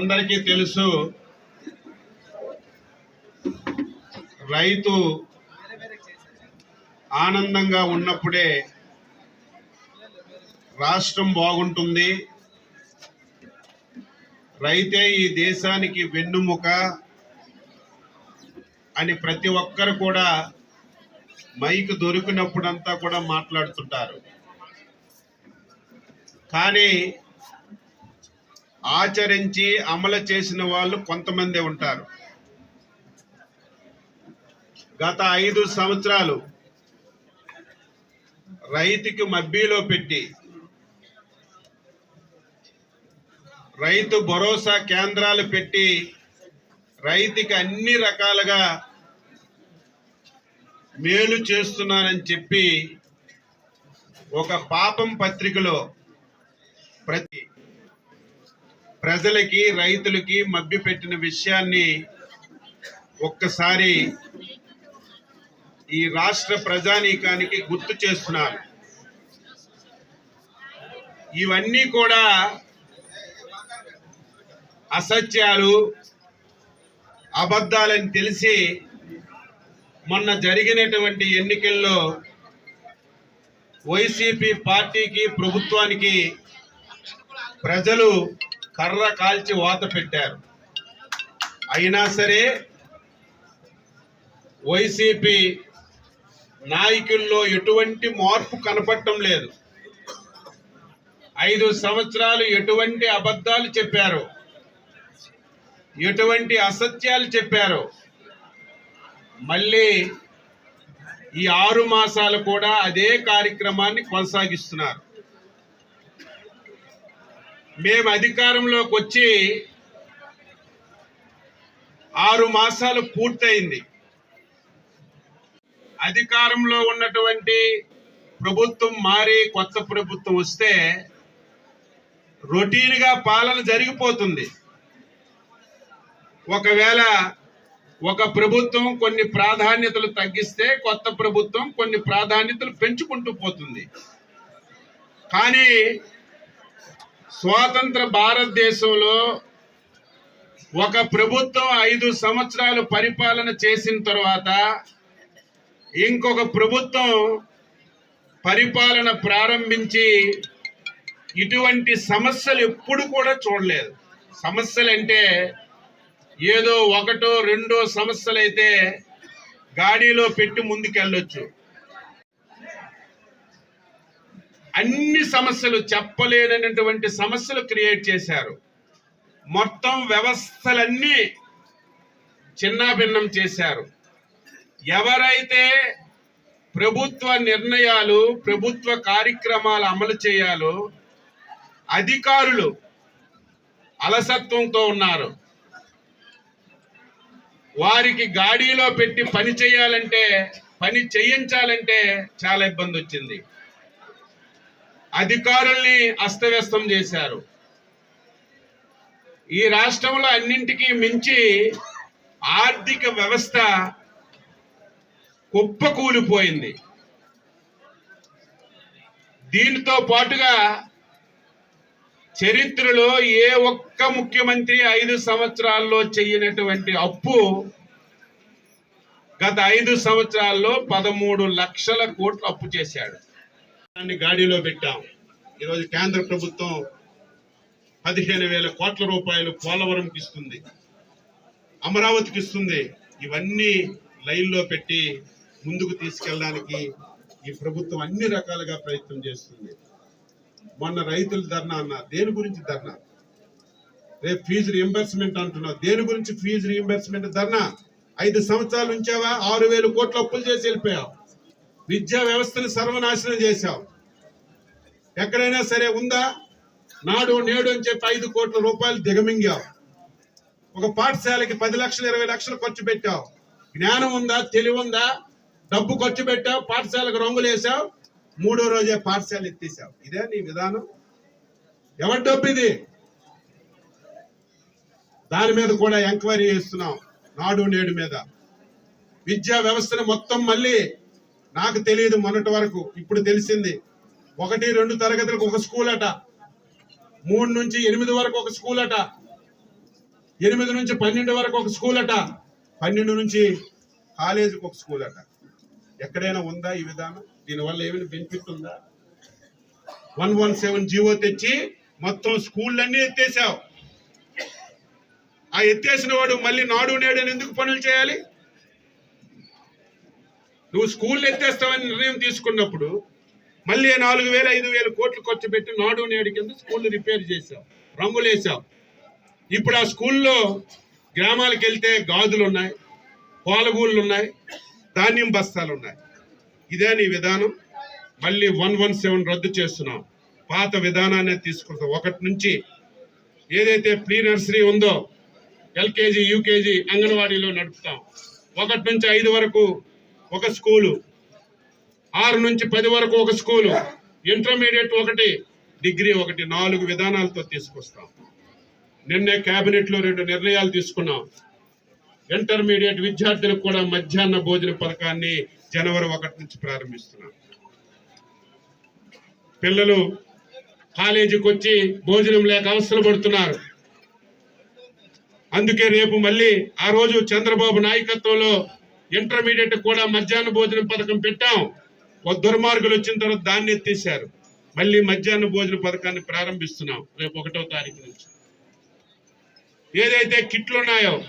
అందరికీ తెలుసు రైతు ఆనందంగా ఉన్నప్పుడే రాష్ట్రం బాగుంటుంది. రైతే ఈ దేశానికి వెన్నుముక అని ప్రతి ఒక్కరు కూడా మైక్ దొరికినప్పుడంతా కూడా మాట్లాడుతుంటారు. కానీ ఆచరించి అమలు చేసిన వాళ్ళు కొంతమంది ఉంటారు. గత ఐదు సంవత్సరాలు రైతుకి మబ్బీలో పెట్టి రైతు భరోసా కేంద్రాలు పెట్టి రైతుకి అన్ని రకాలుగా మేలు చేస్తున్నానని చెప్పి ఒక పాపం పత్రికలో ప్రతి ప్రజలకి రైతులకి మభ్య పెట్టిన విషయాన్ని ఒక్కసారి ఈ రాష్ట్ర ప్రజానీకానికి గుర్తు చేస్తున్నారు. ఇవన్నీ కూడా అసత్యాలు అబద్ధాలని తెలిసి మొన్న జరిగినటువంటి ఎన్నికల్లో వైసీపీ పార్టీకి ప్రభుత్వానికి ప్రజలు కర్ర కాల్చి వాత పెట్టారు. అయినా సరే వైసీపీ నాయకుల్లో ఎటువంటి మార్పు కనపడటం లేదు. ఐదు సంవత్సరాలు ఎటువంటి అబద్ధాలు చెప్పారు? ఎటువంటి అసత్యాలు చెప్పారు? మళ్ళీ ఈ ఆరు మాసాలు కూడా అదే కార్యక్రమాన్ని కొనసాగిస్తున్నారు. మేము అధికారంలోకి వచ్చి ఆరు మాసాలు పూర్తయింది. అధికారంలో ఉన్నటువంటి ప్రభుత్వం మారి కొత్త ప్రభుత్వం వస్తే రొటీన్గా పాలన జరిగిపోతుంది. ఒకవేళ ఒక ప్రభుత్వం కొన్ని ప్రాధాన్యతలు తగ్గిస్తే కొత్త ప్రభుత్వం కొన్ని ప్రాధాన్యతలు పెంచుకుంటూ పోతుంది. కానీ స్వాతంత్ర భారతదేశంలో ఒక ప్రభుత్వం ఐదు సంవత్సరాలు పరిపాలన చేసిన తర్వాత ఇంకొక ప్రభుత్వం పరిపాలన ప్రారంభించి ఇటువంటి సమస్యలు ఎప్పుడు కూడా చూడలేదు. సమస్యలు అంటే ఏదో ఒకటో రెండో సమస్యలు అయితే గాడిలో పెట్టి ముందుకెళ్ళొచ్చు. అన్ని సమస్యలు చెప్పలేనటువంటి సమస్యలు క్రియేట్ చేశారు. మొత్తం వ్యవస్థలన్నీ చిన్నాభిన్నం చేశారు. ఎవరైతే ప్రభుత్వ నిర్ణయాలు ప్రభుత్వ కార్యక్రమాలు అమలు చేయాలో అధికారులు అలసత్వంతో ఉన్నారు. వారికి గాడిలో పెట్టి పని చేయాలంటే పని చేయించాలంటే చాలా ఇబ్బంది వచ్చింది. అధికారుల్ని అస్తవ్యస్తం చేశారు. ఈ రాష్ట్రంలో అన్నింటికీ మించి ఆర్థిక వ్యవస్థ కుప్పకూలిపోయింది. దీనితో పాటుగా చరిత్రలో ఏ ఒక్క ముఖ్యమంత్రి ఐదు సంవత్సరాల్లో చెయ్యనటువంటి అప్పు గత ఐదు సంవత్సరాల్లో పదమూడు లక్షల కోట్లు అప్పు చేశాడు. దాన్ని గాడిలో పెట్టాం. ఈరోజు కేంద్ర ప్రభుత్వం పదిహేను వేల కోట్ల రూపాయలు పోలవరంకి ఇస్తుంది. అమరావతికి ఇస్తుంది. ఇవన్నీ లైన్లో పెట్టి ముందుకు తీసుకెళ్ళడానికి ఈ ప్రభుత్వం అన్ని రకాలుగా ప్రయత్నం చేస్తుంది. మొన్న రైతుల ధర్నా అన్న దేని గురించి ధర్నా? రేపు ఫీజు రియంబర్స్మెంట్ అంటున్నావు. దేని గురించి ఫీజు రియంబర్స్మెంట్ ధర్నా? ఐదు సంవత్సరాలు ఉంచావా? ఆరు వేలు కోట్ల అప్పులు చేసి వెళ్ళిపోయావు. విద్యా వ్యవస్థను సర్వనాశనం చేశావు ఎక్కడైనా సరే ఉందా? నాడు నేడు అని చెప్పి ఐదు కోట్ల రూపాయలు దిగమింగావు ఒక పాఠశాలకి పది లక్షలు ఇరవై లక్షలు ఖర్చు పెట్టావు జ్ఞానం ఉందా? తెలివి ఉందా? డబ్బు ఖర్చు పెట్టావు పాఠశాలకు రంగులు వేసావు మూడో రోజే పాఠశాల ఎత్తేసావు ఇదే నీ విధానం. ఎవరి డబ్బు ఇది? దాని మీద కూడా ఎంక్వైరీ చేస్తున్నాం నాడు నేడు మీద. విద్యా వ్యవస్థను మొత్తం మళ్ళీ నాకు తెలియదు మొన్నటి వరకు ఇప్పుడు తెలిసింది. ఒకటి రెండు తరగతులకు ఒక స్కూల్ అట. మూడు నుంచి ఎనిమిది వరకు ఒక స్కూల్ అట. ఎనిమిది నుంచి పన్నెండు వరకు ఒక స్కూల్ అట. పన్నెండు నుంచి కాలేజీకి ఒక స్కూల్ అట. ఎక్కడైనా ఉందా ఈ విధానం? దీనివల్ల ఏమైనా బెనిఫిట్ ఉందా? వన్ వన్ సెవెన్ జీవో తెచ్చి మొత్తం స్కూళ్ళన్నీ ఎత్తేసావు. ఆ ఎత్తేసిన వాడు మళ్ళీ నాడు నేడు అని ఎందుకు పనులు చేయాలి? నువ్వు స్కూల్ ఎత్తేస్తావని నిర్ణయం తీసుకున్నప్పుడు మళ్ళీ నాలుగు వేల ఐదు వేల కోట్లు ఖర్చు పెట్టి నాడు నేడు కింద స్కూల్ రిపేర్ చేసావు రంగులు వేసావు ఇప్పుడు ఆ స్కూల్లో గ్రామాలకు వెళ్తే గాజులు ఉన్నాయి పాలగూళ్ళు ఉన్నాయి ధాన్యం బస్తాలు ఉన్నాయి ఇదే నీ విధానం. మళ్ళీ వన్ వన్ సెవెన్ రద్దు చేస్తున్నాం పాత విధానాన్ని తీసుకుంటాం ఒకటి నుంచి ఏదైతే ప్రీ నర్సరీ ఉందో ఎల్కేజీ యూకేజీ అంగన్వాడీలో నడుపుతాం. ఒకటి నుంచి ఐదు వరకు ఒక స్కూలు. ఆరు నుంచి పది వరకు ఒక స్కూలు. ఇంటర్మీడియట్ ఒకటి డిగ్రీ ఒకటి నాలుగు విధానాలతో తీసుకొస్తాం. నిన్నే క్యాబినెట్లో రెండు నిర్ణయాలు తీసుకున్నాం. ఇంటర్మీడియట్ విద్యార్థులకు కూడా మధ్యాహ్న భోజన పథకాన్ని జనవరి ఒకటి నుంచి ప్రారంభిస్తున్నాం. పిల్లలు కాలేజీకి వచ్చి భోజనం లేక అవసరపడుతున్నారు అందుకే రేపు మళ్ళీ ఆ రోజు చంద్రబాబు నాయకత్వంలో ఇంటర్మీడియట్ కూడా మధ్యాహ్న భోజనం పథకం పెట్టాం. ఒక దుర్మార్గులు వచ్చిన తర్వాత దాన్ని ఎత్తేసారు మళ్ళీ మధ్యాహ్న భోజన పథకాన్ని ప్రారంభిస్తున్నాం రేపు ఒకటో తారీఖు నుంచి. ఏదైతే కిట్లు ఉన్నాయో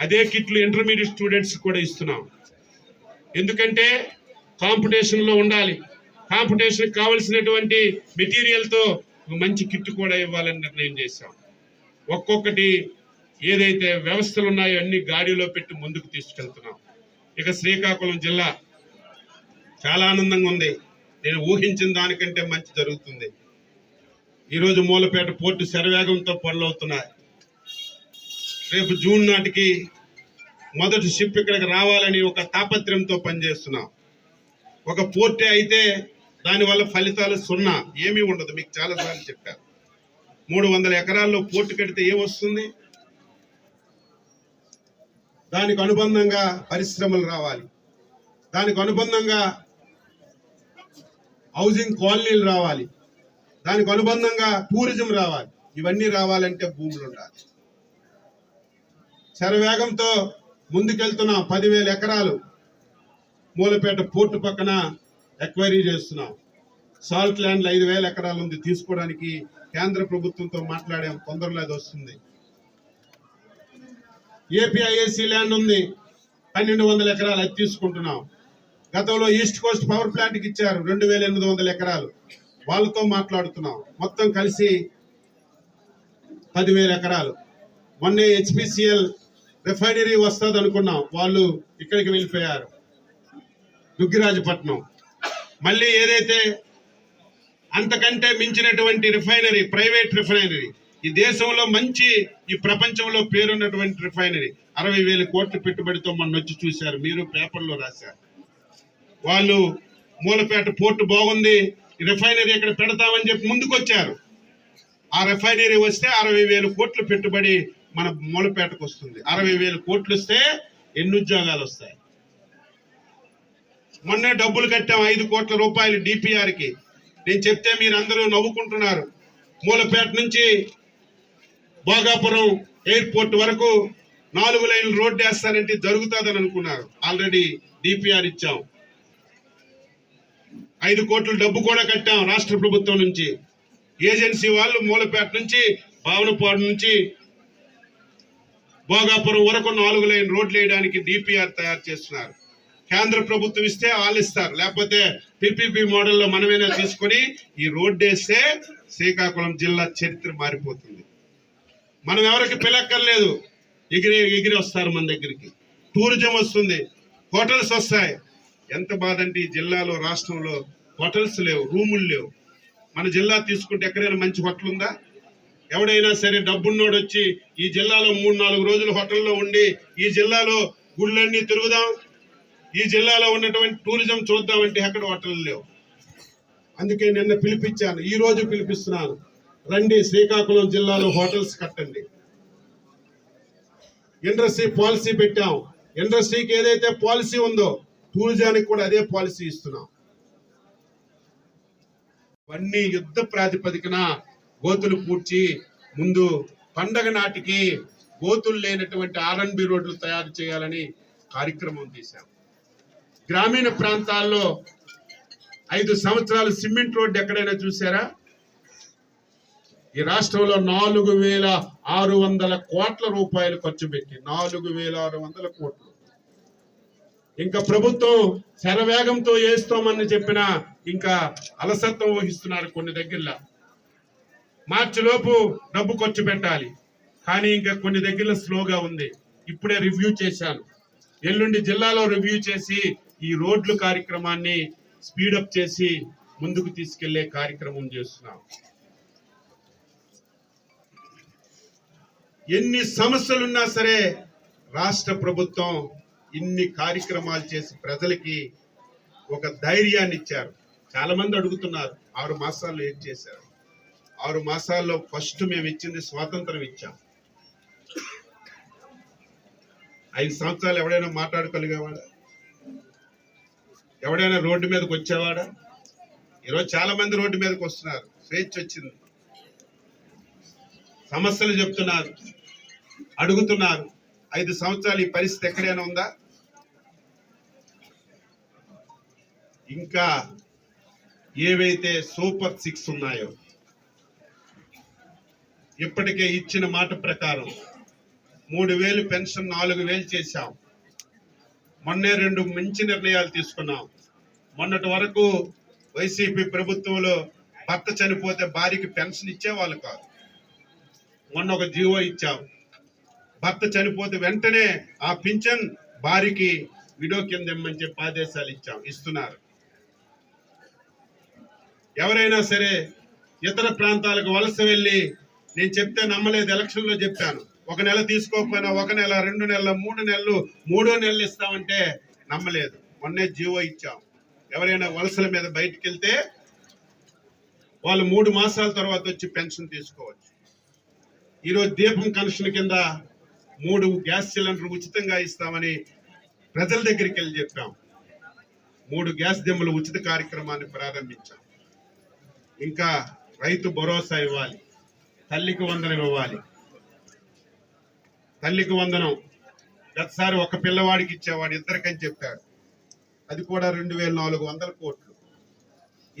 అదే కిట్లు ఇంటర్మీడియట్ స్టూడెంట్స్ కూడా ఇస్తున్నాం. ఎందుకంటే కాంపిటీషన్లో ఉండాలి. కాంపిటీషన్ కావలసినటువంటి మెటీరియల్తో మంచి కిట్ కూడా ఇవ్వాలని నిర్ణయం చేశాం. ఒక్కొక్కటి ఏదైతే వ్యవస్థలు ఉన్నాయో అన్ని గాడిలో పెట్టి ముందుకు తీసుకెళ్తున్నాం. ఇక శ్రీకాకుళం జిల్లా చాలా ఆనందంగా ఉంది. నేను ఊహించిన దానికంటే మంచి జరుగుతుంది. ఈరోజు మూలపేట పోర్టు శరవేగంతో పనులు అవుతున్నాయి రేపు జూన్ నాటికి మొదటి షిప్ ఇక్కడికి రావాలని ఒక తాపత్రయంతో పనిచేస్తున్నాం. ఒక పోర్టే అయితే దానివల్ల ఫలితాలు సున్నా ఏమీ ఉండదు. మీకు చాలాసార్లు చెప్పారు మూడు వందల ఎకరాల్లో పోర్టు కడితే ఏమొస్తుంది? దానికి అనుబంధంగా పరిశ్రమలు రావాలి. దానికి అనుబంధంగా హౌసింగ్ కాలనీలు రావాలి. దానికి అనుబంధంగా టూరిజం రావాలి. ఇవన్నీ రావాలంటే భూములు ఉండాలి. శరవేగంతో ముందుకెళ్తున్నాం. పదివేల ఎకరాలు మూలపేట పోర్టు పక్కన ఎక్వైరీ చేస్తున్నాం. సాల్ట్ ల్యాండ్లు ఐదు వేల ఎకరాలు ఉంది. తీసుకోవడానికి కేంద్ర ప్రభుత్వంతో మాట్లాడాం. తొందరలో అది వస్తుంది. ఏపీఐఏసీ ల్యాండ్ ఉంది. పన్నెండు వందల ఎకరాలు అది తీసుకుంటున్నాం. గతంలో ఈస్ట్ కోస్ట్ పవర్ ప్లాంట్కి ఇచ్చారు రెండు వేల ఎనిమిది వందల ఎకరాలు. వాళ్ళతో మాట్లాడుతున్నాం. మొత్తం కలిసి పదివేల ఎకరాలు. మొన్నే హెచ్పిసిఎల్ రిఫైనరీ వస్తుంది అనుకున్నాం వాళ్ళు ఇక్కడికి వెళ్ళిపోయారు. దుగ్గిరాజపట్నం. మళ్ళీ ఏదైతే అంతకంటే మించినటువంటి రిఫైనరీ ప్రైవేట్ రిఫైనరీ ఈ దేశంలో మంచి ఈ ప్రపంచంలో పేరున్నటువంటి రిఫైనరీ అరవై వేల కోట్ల పెట్టుబడితో మొన్న వచ్చి చూశారు. మీరు పేపర్లో రాశారు. వాళ్ళు మూలపేట పోర్టు బాగుంది రిఫైనరీ ఇక్కడ పెడతామని చెప్పి ముందుకొచ్చారు. ఆ రిఫైనరీ వస్తే అరవై వేల కోట్ల పెట్టుబడి మన మూలపేటకు వస్తుంది. అరవై వేల కోట్లు వస్తే ఎన్ని ఉద్యోగాలు వస్తాయి? మొన్నే డబ్బులు కట్టాం ఐదు కోట్ల రూపాయలు డిపిఆర్కి నేను చెప్తే మీరు అందరూ నవ్వుకుంటున్నారు. మూలపేట నుంచి భోగాపురం ఎయిర్పోర్ట్ వరకు నాలుగు లైన్లు రోడ్డు వేస్తానంటే జరుగుతుందని అనుకున్నారు. ఆల్రెడీ డిపిఆర్ ఇచ్చాం. ఐదు కోట్లు డబ్బు కూడా కట్టాం రాష్ట్ర ప్రభుత్వం నుంచి. ఏజెన్సీ వాళ్ళు మూలపేట నుంచి భావనపాడు నుంచి భోగాపురం వరకు నాలుగు లైన్ రోడ్లు వేయడానికి డిపిఆర్ తయారు చేస్తున్నారు. కేంద్ర ప్రభుత్వం ఇస్తే వాళ్ళు ఇస్తారు. లేకపోతే పిపిపి మోడల్లో మనమేనా తీసుకొని ఈ రోడ్డు వేస్తే శ్రీకాకుళం జిల్లా చరిత్ర మారిపోతుంది. మనం ఎవరికి పిలక్కర్లేదు. ఎగిరి ఎగిరి వస్తారు మన దగ్గరికి. టూరిజం వస్తుంది. హోటల్స్ వస్తాయి. ఎంత బాధ అంటే ఈ జిల్లాలో రాష్ట్రంలో హోటల్స్ లేవు రూములు లేవు. మన జిల్లా తీసుకుంటే ఎక్కడైనా మంచి హోటల్ ఉందా? ఎవడైనా సరే డబ్బున్నోడు వచ్చి ఈ జిల్లాలో మూడు నాలుగు రోజులు హోటల్లో ఉండి ఈ జిల్లాలో గుళ్ళన్నీ తిరుగుదాం. ఈ జిల్లాలో ఉన్నటువంటి టూరిజం చూద్దామంటే ఎక్కడ హోటల్ లేవు. అందుకే నిన్న పిలిపించాను. ఈ రోజు పిలిపిస్తున్నాను. రండి శ్రీకాకుళం జిల్లాలో హోటల్స్ కట్టండి. ఇండస్ట్రీ పాలసీ పెట్టాం. ఇండస్ట్రీకి ఏదైతే పాలసీ ఉందో టూరిజానికి కూడా అదే పాలసీ ఇస్తున్నాం. ఇవన్నీ యుద్ధ ప్రాతిపదికన గోతులు పూడ్చి ముందు పండగ నాటికి గోతులు లేనటువంటి ఆర్ఎన్బి రోడ్లు తయారు చేయాలని కార్యక్రమం తీశాం. గ్రామీణ ప్రాంతాల్లో ఐదు సంవత్సరాలు సిమెంట్ రోడ్డు ఎక్కడైనా చూసారా ఈ రాష్ట్రంలో నాలుగు వేల ఆరు వందల కోట్ల రూపాయలు ఖర్చు పెట్టి నాలుగు వేల ఆరు వందల కోట్లు. ఇంకా ప్రభుత్వం శరవేగంతో వేస్తామని చెప్పిన ఇంకా అలసత్వం వహిస్తున్నారు కొన్ని దగ్గరలో. మార్చి లోపు డబ్బు ఖర్చు పెట్టాలి. కానీ ఇంకా కొన్ని దగ్గరలో స్లోగా ఉంది. ఇప్పుడే రివ్యూ చేశాను. ఎల్లుండి జిల్లాలో రివ్యూ చేసి ఈ రోడ్లు కార్యక్రమాన్ని స్పీడప్ చేసి ముందుకు తీసుకెళ్ళే కార్యక్రమం చేస్తున్నాం. ఎన్ని సమస్యలున్నా సరే రాష్ట్ర ప్రభుత్వం ఇన్ని కార్యక్రమాలు చేసి ప్రజలకి ఒక ధైర్యాన్ని ఇచ్చారు. చాలా మంది అడుగుతున్నారు ఆరు మాసాల్లో ఏం చేశారు? ఆరు మాసాల్లో ఫస్ట్ మేము ఇచ్చింది స్వాతంత్రం ఇచ్చాం. ఐదు సంవత్సరాలు ఎవడైనా మాట్లాడగలిగేవాడా ఎవడైనా రోడ్డు మీదకి వచ్చేవాడా? ఈరోజు చాలా మంది రోడ్డు మీదకి వస్తున్నారు. స్వేచ్ఛ వచ్చింది. సమస్యలు చెప్తున్నారు అడుగుతున్నారు. ఐదు సంవత్సరాలు ఈ పరిస్థితి ఎక్కడైనా ఉందా? ఇంకా ఏవైతే సూపర్ సిక్స్ ఉన్నాయో ఇప్పటికే ఇచ్చిన మాట ప్రకారం మూడు వేలు పెన్షన్ నాలుగు వేలు చేశాం. మొన్నే రెండు మంచి నిర్ణయాలు తీసుకున్నాం. మొన్నటి వరకు వైసీపీ ప్రభుత్వంలో భర్త చనిపోతే భార్యకి పెన్షన్ ఇచ్చేవాళ్ళు కాదు. మొన్న ఒక జీవో ఇచ్చాం. భర్త చనిపోతే వెంటనే ఆ పింఛన్ భార్యకి విడో కింద ఇమ్మని చెప్పి ఆదేశాలు ఇచ్చాం ఇస్తున్నారు. ఎవరైనా సరే ఇతర ప్రాంతాలకు వలస వెళ్ళి నేను చెప్తే నమ్మలేదు ఎలక్షన్లో చెప్పాను. ఒక నెల తీసుకోకపోయినా ఒక నెల రెండు నెలల మూడు నెలలు మూడో నెలలు ఇస్తామంటే నమ్మలేదు. మొన్నే జీవో ఇచ్చాం. ఎవరైనా వలసల మీద బయటికి వెళ్తే వాళ్ళు మూడు మాసాల తర్వాత వచ్చి పెన్షన్ తీసుకోవచ్చు. ఈరోజు దీపం కనెక్షన్ కింద మూడు గ్యాస్ సిలిండర్ ఉచితంగా ఇస్తామని ప్రజల దగ్గరికి వెళ్ళి చెప్పాం. మూడు గ్యాస్ దిమ్మలు ఉచిత కార్యక్రమాన్ని ప్రారంభించాం. ఇంకా రైతు భరోసా ఇవ్వాలి. తల్లికి వందనం ఇవ్వాలి. తల్లికి వందనం. గతసారి ఒక పిల్లవాడికి ఇచ్చేవాడు ఇద్దరికని చెప్పారు అది కూడా రెండు వేల నాలుగు వందల కోట్లు.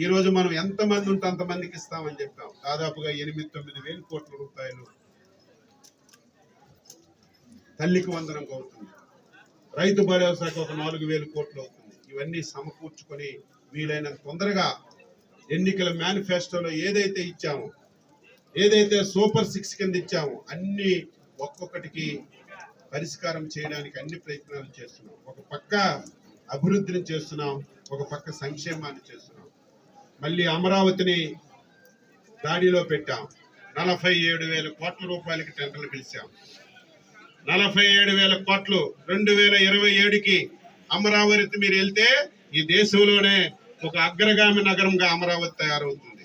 ఈరోజు మనం ఎంతమంది ఉంటే అంతమందికి ఇస్తామని చెప్పాం. దాదాపుగా ఎనిమిది తొమ్మిది వేల కోట్ల రూపాయలు తల్లికి వందనం అవుతుంది రైతు భరోసాకి ఒక నాలుగు వేల కోట్లు అవుతుంది. ఇవన్నీ సమకూర్చుకొని వీలైనంత తొందరగా ఎన్నికల మేనిఫెస్టోలో ఏదైతే ఇచ్చామో ఏదైతే సూపర్ సిక్స్ కింద ఇచ్చామో అన్ని ఒక్కొక్కటికి పరిష్కారం చేయడానికి అన్ని ప్రయత్నాలు చేస్తున్నాం. ఒక పక్క అభివృద్ధిని చేస్తున్నాం ఒక పక్క సంక్షేమాన్ని చేస్తున్నాం. మళ్ళీ అమరావతిని దాడిలో పెట్టాం. నలభై ఏడు వేల కోట్ల రూపాయలకి టెండర్లు పిలిచాం. నలభై ఏడు వేల కోట్లు రెండు వేల ఇరవై ఏడుకి అమరావతి మీరు వెళ్తే ఈ దేశంలోనే ఒక అగ్రగామి నగరంగా అమరావతి తయారవుతుంది.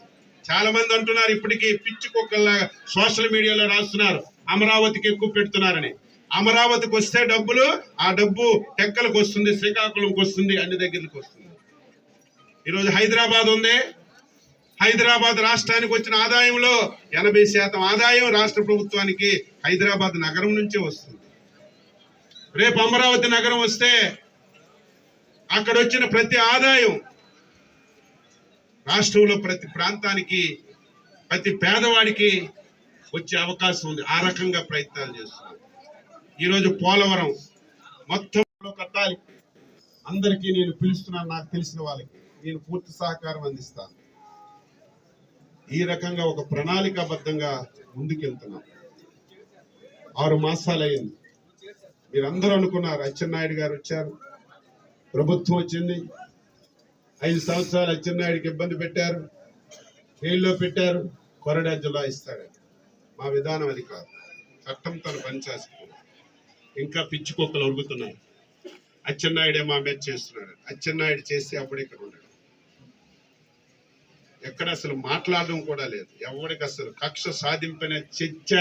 చాలా మంది అంటున్నారు ఇప్పటికీ పిచ్చి కుక్కల్లా సోషల్ మీడియాలో రాస్తున్నారు అమరావతికి ఎక్కువ పెడుతున్నారని. అమరావతికి వస్తే డబ్బులు ఆ డబ్బు టెక్కలకు వస్తుంది శ్రీకాకుళంకి వస్తుంది అన్ని దగ్గరికి వస్తుంది. ఈరోజు హైదరాబాద్ ఉంది. హైదరాబాద్ రాష్ట్రానికి వచ్చిన ఆదాయంలో ఎనభై శాతం ఆదాయం రాష్ట్ర ప్రభుత్వానికి హైదరాబాద్ నగరం నుంచే వస్తుంది. రేపు అమరావతి నగరం వస్తే అక్కడ వచ్చిన ప్రతి ఆదాయం రాష్ట్రంలో ప్రతి ప్రాంతానికి ప్రతి పేదవాడికి వచ్చే అవకాశం ఉంది. ఆ రకంగా ప్రయత్నాలు చేస్తున్నాం. ఈరోజు పోలవరం మొత్తం కట్టాలి. అందరికీ నేను పిలుస్తున్నాను నాకు తెలిసిన వాళ్ళకి. నేను పూర్తి సహకారం అందిస్తాను. ఈ రకంగా ఒక ప్రణాళికాబద్ధంగా ముందుకెళ్తున్నాం. ఆరు మాసాలు అయింది మీరందరూ అనుకున్నారు అచ్చెన్నాయుడు గారు వచ్చారు ప్రభుత్వం వచ్చింది ఐదు సంవత్సరాలు అచ్చెన్నాయుడికి ఇబ్బంది పెట్టారు జైల్లో పెట్టారు కొరడా ఇస్తాడు. మా విధానం అది కాదు. చట్టం తన పనిచేస్తుంది ఇంకా పిచ్చి కుక్కలు ఉరుగుతున్నాయి అచ్చెన్నాయుడే మా మీద చేస్తున్నాడు. అచ్చెన్నాయుడు చేస్తే అప్పుడు ఇక్కడ ఉన్నాడు ఎక్కడ అసలు మాట్లాడడం కూడా లేదు. ఎవరికి అసలు కక్ష సాధింపనే చర్చ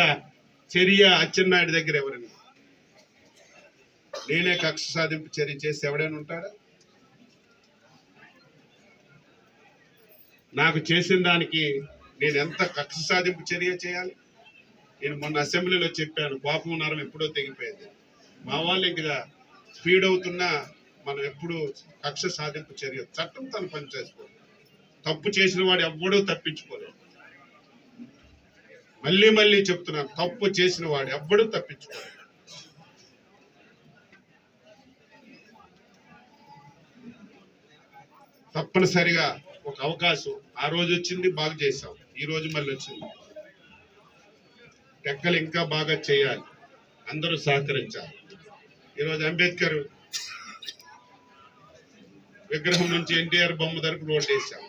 చర్య అచ్చెన్నాయుడు దగ్గర ఎవరైనా? నేనే కక్ష సాధింపు చర్య చేసి ఎవడైనా ఉంటాడా? నాకు చేసిన దానికి నేను ఎంత కక్ష సాధింపు చర్య చేయాలి? నేను మొన్న అసెంబ్లీలో చెప్పాను కోపం నరం ఎప్పుడో తెగిపోయింది. మా వాళ్ళు ఇంకా స్పీడ్ అవుతున్నా మనం ఎప్పుడు కక్ష సాధింపు చర్య చట్టం తను పని తప్పు చేసిన వాడు ఎవ్వడూ తప్పించుకోలేదు. మళ్ళీ మళ్ళీ చెప్తున్నాను తప్పు చేసిన వాడు ఎవ్వడూ తప్పించుకోడు. తప్పనిసరిగా ఒక అవకాశం ఆ రోజు వచ్చింది బాగా చేశాం. ఈ రోజు మళ్ళీ వచ్చింది. టెక్కలు ఇంకా బాగా చేయాలి. అందరూ సహకరించాలి. ఈరోజు అంబేద్కర్ విగ్రహం నుంచి ఎన్టీఆర్ బొమ్మ వరకు రోడ్డు వేసాం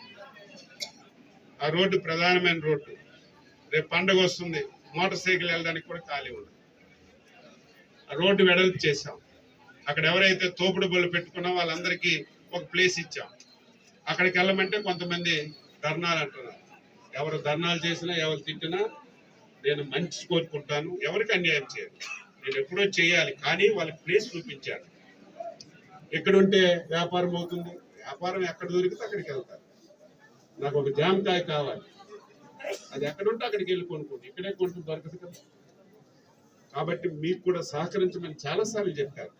ఆ రోడ్డు ప్రధానమైన రోడ్డు. రేపు పండగ వస్తుంది మోటార్ సైకిల్ వెళ్ళడానికి కూడా ఖాళీ ఉండదు. రోడ్డు వెడల్పు చేశాం. అక్కడ ఎవరైతే తోపుడు బళ్ళు పెట్టుకున్నా వాళ్ళందరికీ ఒక ప్లేస్ ఇచ్చాం. అక్కడికి వెళ్ళమంటే కొంతమంది ధర్నాలు అంటున్నారు. ఎవరు ధర్నాలు చేసినా ఎవరు తిట్టినా నేను మంచి కోరుకుంటాను. ఎవరికి అన్యాయం చేయను. నేను ఎప్పుడో చేయాలి కానీ వాళ్ళకి ప్లేస్ చూపించాను. ఎక్కడుంటే వ్యాపారం అవుతుంది? వ్యాపారం ఎక్కడ దొరికితే అక్కడికి వెళ్తారు నాకు ఒక జామకాయ కావాలి. అది ఎక్కడుంటే అక్కడికి వెళ్ళి కొనుక్కోండి. ఇక్కడే కొనుక్కు దొరకదు కదా. కాబట్టి మీకు కూడా సహకరించమని చాలాసార్లు చెప్పారు.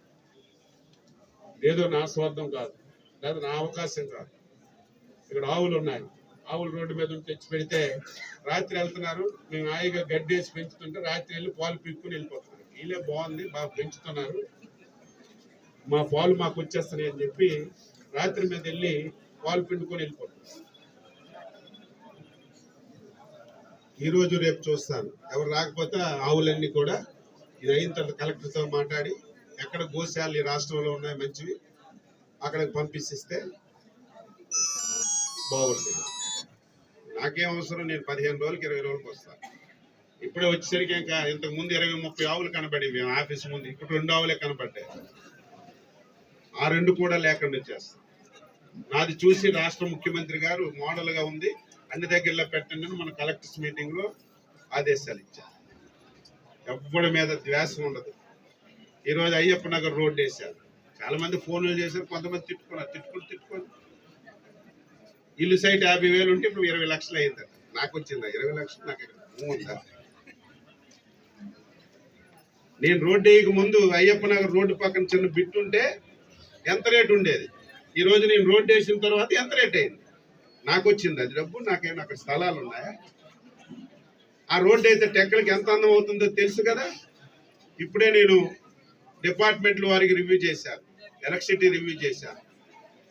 ఏదో నా స్వార్థం కాదు. లేదా నా అవకాశం కాదు. ఇక్కడ ఆవులు ఉన్నాయి. ఆవులు రోడ్డు మీద తెచ్చి పెడితే రాత్రి వెళ్తున్నారు. మేము హాయిగా గడ్డి వేసి పెంచుతుంటే రాత్రి వెళ్ళి పాలు పీక్కుని వెళ్ళిపోతున్నారు. వీళ్ళే బాగుంది బాగా పెంచుతున్నారు. మా పాలు మాకు వచ్చేస్తున్నాయి అని చెప్పి రాత్రి మీద వెళ్ళి పాలు పిండుకొని వెళ్ళిపోతున్నారు. ఈరోజు రేపు చూస్తాను. ఎవరు రాకపోతే ఆవులన్నీ కూడా ఇది అయిన తర్వాత కలెక్టర్తో మాట్లాడి ఎక్కడ గోశాలు ఈ రాష్ట్రంలో ఉన్నాయి మంచివి అక్కడికి పంపిస్తే బాగుంటుంది. నాకేం అవసరం నేను పదిహేను రోజులకి ఇరవై రోజులకి వస్తాను. ఇప్పుడే వచ్చేసరికి ఇంకా ఇంతకు ముందు ఇరవై ముప్పై ఆవులు కనబడి మేము ఆఫీస్ ముందు ఇప్పుడు రెండు ఆవులే కనబడ్డాయి. ఆ రెండు కూడా లేకుండా చేస్తాం. నాది చూసి రాష్ట్ర ముఖ్యమంత్రి గారు మోడల్గా ఉంది. అన్ని దగ్గరలో పెట్టండి అని మన కలెక్టర్స్ మీటింగ్లో ఆదేశాలు ఇచ్చారు. ఎవ్వడి మీద ద్వేషం ఉండదు. ఈరోజు అయ్యప్ప నగర్ రోడ్డు వేశారు. చాలా మంది ఫోన్లు చేశారు కొంతమంది తిట్టుకున్నారు. తిట్టుకుని తిట్టుకొని. ఇల్లు సైట్ యాభై వేలు ఉంటే ఇప్పుడు ఇరవై లక్షలు అయింది. నాకు వచ్చిందా? ఇరవై లక్షలు నాకు ఉందా? నేను రోడ్డు వేయక ముందు అయ్యప్ప నగర్ రోడ్డు పక్కన చిన్న బిట్టు ఉంటే ఎంత రేటు ఉండేది? ఈరోజు నేను రోడ్డు వేసిన తర్వాత ఎంత రేట్ అయింది? నాకు వచ్చింది అది డబ్బు నాకేమైనా అక్కడ స్థలాలు ఉన్నాయా ఆ రోడ్డు అయితే టెక్కలకి ఎంత అందం అవుతుందో తెలుసు కదా? ఇప్పుడే నేను డిపార్ట్మెంట్ల వారికి రివ్యూ చేశాను ఎలక్ట్రిసిటీ రివ్యూ చేశాను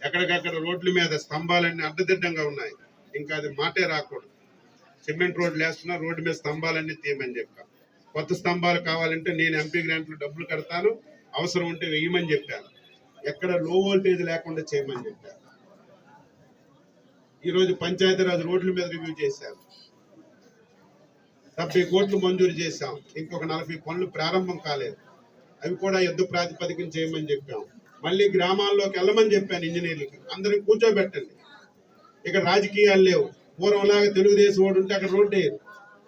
ఎక్కడికక్కడ రోడ్ల మీద స్తంభాలన్నీ అడ్డదిడ్డంగా ఉన్నాయి. ఇంకా అది మాటే రాకూడదు. సిమెంట్ రోడ్లు వేస్తున్నా రోడ్డు మీద స్తంభాలన్నీ తీయమని చెప్పాను కొత్త స్తంభాలు కావాలంటే నేను ఎంపీ గ్రాంట్లు డబ్బులు కడతాను అవసరం ఉంటే వేయమని చెప్పాను ఎక్కడ లో వోల్టేజ్ లేకుండా చేయమని చెప్పాను ఈరోజు పంచాయతీరాజ్ రోడ్ల మీద రివ్యూ చేశారు డెబ్బై కోట్లు మంజూరు చేశాం. ఇంకొక నలభై పనులు ప్రారంభం కాలేదు. అవి కూడా యుద్ధ ప్రాతిపదికన చేయమని చెప్పాం. మళ్ళీ గ్రామాల్లోకి వెళ్ళమని చెప్పాను ఇంజనీర్లకి. అందరికి కూర్చోబెట్టండి. ఇక్కడ రాజకీయాలు లేవు. పూర్వంలాగా తెలుగుదేశం వాడు ఉంటే అక్కడ రోడ్డు వేయరు.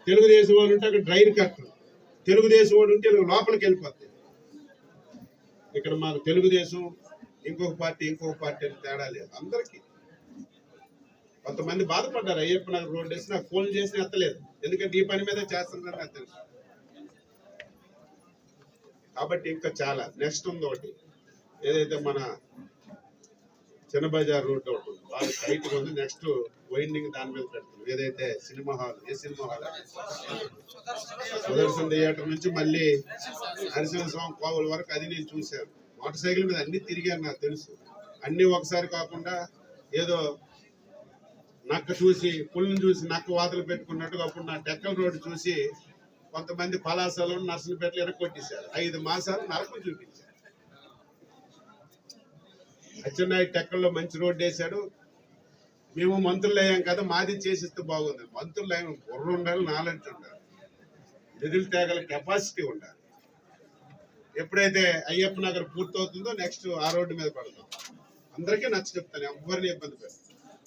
తెలుగుదేశం వాడు ఉంటే అక్కడ డ్రైన్ కట్టరు. తెలుగుదేశం వాడు ఉంటే లోపలికి వెళ్ళిపోతాయి. ఇక్కడ మాకు తెలుగుదేశం ఇంకొక పార్టీ ఇంకొక పార్టీ అని తేడా లేదు. అందరికీ కొంతమంది బాధపడ్డారు. అయ్యప్ప నాకు రోడ్డు వేసి నాకు ఫోన్ చేసి ఎత్తలేదు. ఎందుకంటే ఈ పని మీద చేస్తుందని నాకు తెలుసు. కాబట్టి ఇంకా చాలా. నెక్స్ట్ ఉంది ఒకటి. ఏదైతే మన చిన్న బజార్ రోడ్ ఒకటి ఉంది. బాగా ఉంది. నెక్స్ట్ వైండింగ్ దాని మీద పెడుతుంది ఏదైతే సినిమా హాల్ ఏ సినిమా హాల్? సుదర్శన్ థియేటర్ నుంచి మళ్ళీ నరసింహ స్వామి కోవుల వరకు అది నేను చూశాను. మోటార్ సైకిల్ మీద అన్ని తిరిగాను నాకు తెలుసు. అన్ని ఒకసారి కాకుండా ఏదో నక్క చూసి పుల్లని చూసి నక్క వాతలు పెట్టుకున్నట్టుగా అప్పుడు నా టెక్కల రోడ్డు చూసి కొంతమంది పలాసలు నర్సనపేటలు ఎరగొట్టేశారు ఐదు మాసాలు నరకం చూపించారు. అచ్చెన్నాయి టెక్కల్లో మంచి రోడ్డు వేశాడు. మేము మంత్రులు అయ్యాం కదా మాది చేసిస్తే బాగుంది. మంత్రులు అయ్యాము బుర్ర ఉండాలి నాలెడ్జ్ ఉండాలి. నిధులు తేగల కెపాసిటీ ఉండాలి. ఎప్పుడైతే అయ్యప్ప నగర్ పూర్తవుతుందో నెక్స్ట్ ఆ రోడ్డు మీద పడతాం. అందరికీ నచ్చ చెప్తాను ఎవరిని ఇబ్బంది పెడతాను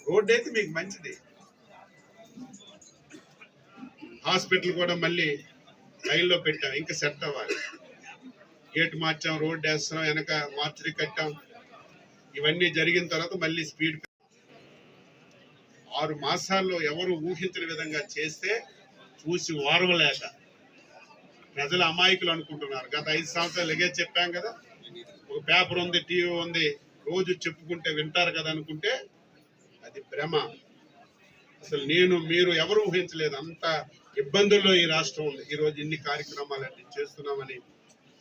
రోడ్డు అయితే మీకు మంచిది. హాస్పిటల్ కూడా మళ్ళీ రైల్లో పెట్టాం ఇంకా సెట్ అవ్వాలి. గేట్ మార్చాం రోడ్డు వేస్తాం వెనక మార్చరీ కట్టాం. ఇవన్నీ జరిగిన తర్వాత మళ్ళీ స్పీడ్ ఆరు మాసాల్లో ఎవరు ఊహించిన విధంగా చేస్తే చూసి ఓర్వలేక ప్రజలు అమాయకులు అనుకుంటున్నారు. గత ఐదు సంవత్సరాలు ఇగే చెప్పాం కదా. ఒక పేపర్ ఉంది టీవీ ఉంది రోజు చెప్పుకుంటే వింటారు కదా అనుకుంటే అది భ్రమ. అసలు నేను మీరు ఎవరు ఊహించలేదు. అంత ఇబ్బందుల్లో ఈ రాష్ట్రం ఉంది. ఈ రోజు ఇన్ని కార్యక్రమాలన్నీ చేస్తున్నామని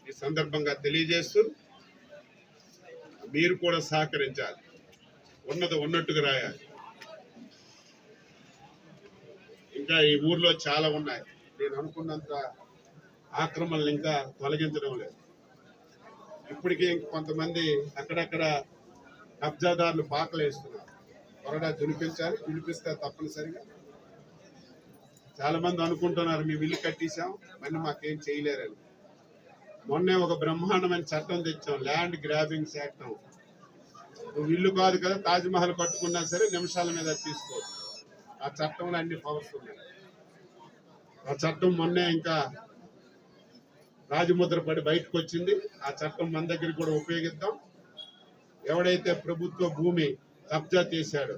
ఈ సందర్భంగా తెలియజేస్తూ మీరు కూడా సహకరించాలి. ఉన్నది ఉన్నట్టుగా రాయాలి. ఇంకా ఈ ఊర్లో చాలా ఉన్నాయి. నేను అనుకున్నంత ఆక్రమణలు ఇంకా తొలగించడం లేదు. ఇప్పటికీ కొంతమంది అక్కడక్కడ కబ్జాదారులు పాకలేస్తున్నారు త్వరగా దునిపించాలి దునిపిస్తే తప్పనిసరిగా. చాలా మంది అనుకుంటున్నారు మేము ఇల్లు కట్టేశాం మళ్ళీ మాకేం చేయలేరని. మొన్నే ఒక బ్రహ్మాండమైన చట్టం తెచ్చాం ల్యాండ్ గ్రాబింగ్ చట్టం నువ్వు ఇల్లు కాదు కదా తాజ్మహల్ కట్టుకున్నా సరే నిమిషాల మీద తీసుకో. ఆ చట్టంలో అన్ని పవర్స్ ఉన్నాయి. ఆ చట్టం మొన్నే ఇంకా రాజముద్ర పడి బయటకు వచ్చింది ఆ చట్టం మన దగ్గర కూడా ఉపయోగిద్దాం. ఎవడైతే ప్రభుత్వ భూమి కబ్జా చేశాడు.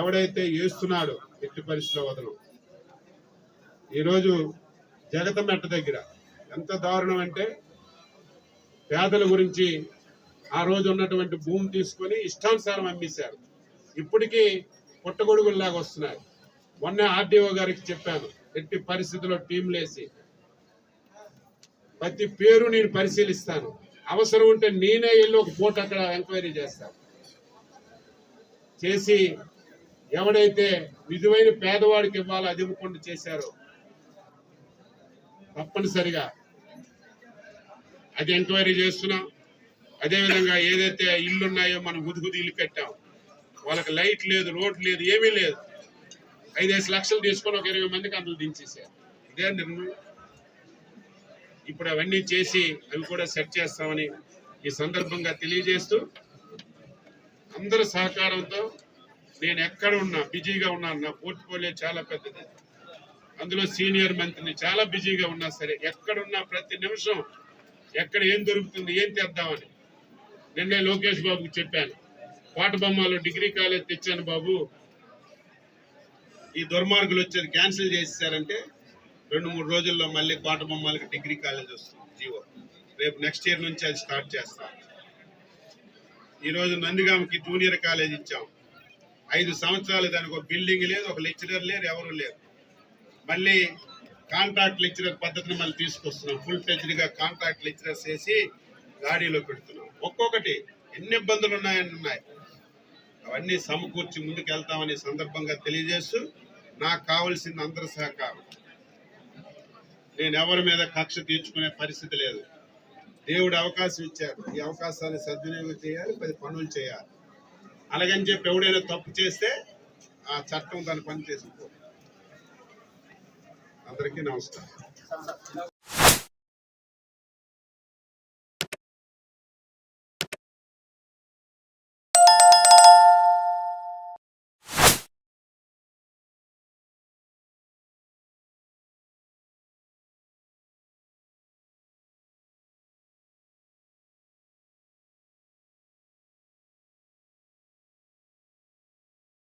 ఎవడైతే వేస్తున్నాడో ఎట్టి పరిస్థితిలో వదలం ఈరోజు జగత మెట్ట దగ్గర ఎంత దారుణం అంటే పేదల గురించి ఆ రోజు ఉన్నటువంటి భూమి తీసుకొని ఇష్టానుసారం అమ్మేశారు. ఇప్పటికీ పుట్టగొడుగుల్లాగా వస్తున్నారు మొన్న ఆర్డీఓ గారికి చెప్పాను ఎట్టి పరిస్థితుల్లో టీంలేసి ప్రతి పేరు నేను పరిశీలిస్తాను. అవసరం ఉంటే నేనే వెళ్ళి ఒక బోట్ అక్కడ ఎంక్వైరీ చేస్తాను. చేసి ఎవడైతే విధువైన పేదవాడికి ఇవ్వాలో అది ఇవ్వకుండా చేశారో తప్పనిసరిగా అది ఎంక్వైరీ చేస్తున్నాం. అదేవిధంగా ఏదైతే ఇల్లు ఉన్నాయో మనం గుదిగుది ఇల్లు కట్టాం. వాళ్ళకి లైట్ లేదు రోడ్ లేదు ఏమీ లేదు. ఐదేసి లక్షలు తీసుకొని ఒక ఇరవై మందికి అందులో దించేసారు ఇదే నిర్ణయం. ఇప్పుడు అవన్నీ చేసి అవి కూడా సెట్ చేస్తామని ఈ సందర్భంగా తెలియజేస్తూ అందరి సహకారంతో నేను ఎక్కడ ఉన్నా బిజీగా ఉన్నాను నా పోర్ట్ఫోలియో చాలా పెద్దది. అందులో సీనియర్ మంత్రిని చాలా బిజీగా ఉన్నా సరే ఎక్కడున్నా ప్రతి నిమిషం ఎక్కడ ఏం దొరుకుతుంది ఏం తెద్దామని నిన్నే లోకేష్ బాబుకి చెప్పాను. పాటబొమ్మలో డిగ్రీ కాలేజ్ తెచ్చాను బాబు. ఈ దుర్మార్గులు వచ్చేది క్యాన్సిల్ చేసేసారంటే రెండు మూడు రోజుల్లో మళ్ళీ కోటబొమ్మలకి డిగ్రీ కాలేజ్ వస్తుంది జీవో. రేపు నెక్స్ట్ ఇయర్ నుంచి అది స్టార్ట్ చేస్తాం ఈరోజు నందిగామకి జూనియర్ కాలేజ్ ఇచ్చాం. ఐదు సంవత్సరాలు దానికి ఒక బిల్డింగ్ లేదు ఒక లెక్చరర్ లేరు ఎవరు లేరు. మళ్ళీ కాంట్రాక్ట్ లెక్చరర్ పద్ధతిని మళ్ళీ తీసుకొస్తున్నాం. ఫుల్గా కాంట్రాక్ట్ లెక్చరర్స్ వేసి గాడిలో పెడుతున్నాం. ఒక్కొక్కటి ఎన్ని ఇబ్బందులు ఉన్నాయని ఉన్నాయి. అవన్నీ సమకూర్చి ముందుకు వెళ్తామనే సందర్భంగా తెలియజేస్తూ నాకు కావలసింది అందరి సహకారం. నేను ఎవరి మీద కక్ష తీర్చుకునే పరిస్థితి లేదు. దేవుడు అవకాశం ఇచ్చారు ఈ అవకాశాన్ని సద్వినియోగం చేయాలి పది పనులు చేయాలి. అలాగని చెప్పి ఎవడైనా తప్పు చేస్తే ఆ చట్టం దాని పని చేసుకో అందరికీ నమస్కారం.